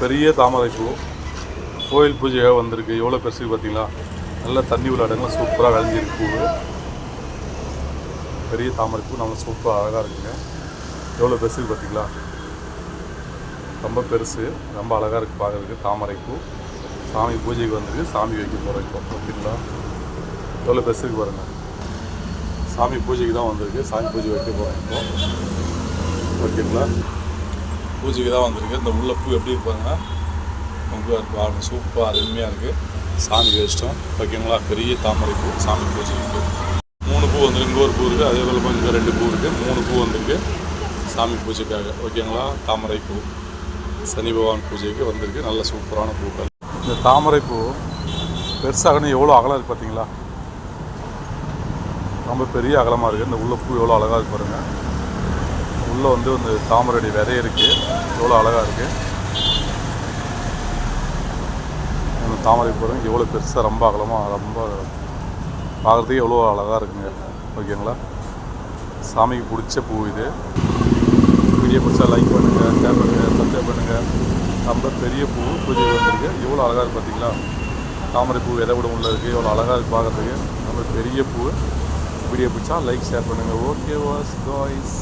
பெரிய தாமரை பூ. கோயில் பூஜையாக வந்திருக்கு. எவ்வளோ பெருசு பார்த்தீங்களா நல்ல தண்ணி உள்ள இடங்கள்லாம் சூப்பராக விளைஞ்சிருக்கு பூ. பெரிய தாமரை பூ. நல்லா சூப்பராக அழகாக இருக்குங்க. எவ்வளோ பெருசு பார்த்தீங்களா ரொம்ப பெருசு. ரொம்ப அழகாக இருக்குது பார்க்குறதுக்கு தாமரை பூ. சாமி பூஜைக்கு வந்திருக்கு. சாமி வைக்க போகிறோம் இப்போ. ஓகேங்களா? எவ்வளோ பெருசுக்கு போகிறேங்க சாமி பூஜைக்கு தான் வந்திருக்கு. சாமி பூஜை வைக்க போகிறோம் இப்போ. ஓகேங்களா? பூஜைக்கு தான் வந்திருக்கு இந்த உள்ள பூ எப்படி இருப்பாங்கன்னா ரொம்ப இருக்கும் சூப்பராக அருமையாக இருக்குது சாமி வச்சிட்டோம் ஓகேங்களா பெரிய தாமரை பூ சாமி பூஜைக்கு. மூணு பூ வந்துருக்கு இங்கே ஒரு பூ இருக்குது அதே போல் இங்கே ரெண்டு பூ இருக்குது மூணு பூ வந்திருக்கு. சாமி பூஜைக்காக. ஓகேங்களா தாமரை பூ. சனி பகவான் பூஜைக்கு வந்திருக்கு. நல்ல சூப்பரான பூக்கள். இந்த தாமரை பூ பெருசாகணும் எவ்வளோ அகலம் இருக்குது பார்த்தீங்களா ரொம்ப பெரிய அகலமாக இருக்குது இந்த உள்ள பூ எவ்வளோ அழகாக இருக்கு பாருங்கள் உள்ளே வந்து இந்த தாமரையுடைய விதை இருக்குது எவ்வளோ அழகாக இருக்குது இந்த தாமரை பூ பாருங்க எவ்வளோ பெருசாக ரொம்ப அகலமாக ரொம்ப பார்க்குறதுக்கு எவ்வளோ அழகாக இருக்குங்க. ஓகேங்களா? சாமிக்கு பிடிச்ச பூ இது. வீடியோ பிடிச்சா லைக் பண்ணுங்கள் ஷேர் பண்ணுங்கள் சப்ஸ்கிரைப் பண்ணுங்கள் ரொம்ப பெரிய பூ பூஜை வந்திருக்கு. எவ்வளோ அழகாக இருக்குது பார்த்தீங்களா? தாமரை பூ எதை விட உள்ள இருக்குது எவ்வளோ அழகாக இருக்குது பார்க்குறதுக்கு. ரொம்ப பெரிய பூ. வீடியோ பிடிச்சா லைக் ஷேர் பண்ணுங்கள் ஓகே வாஸ் காய்ஸ்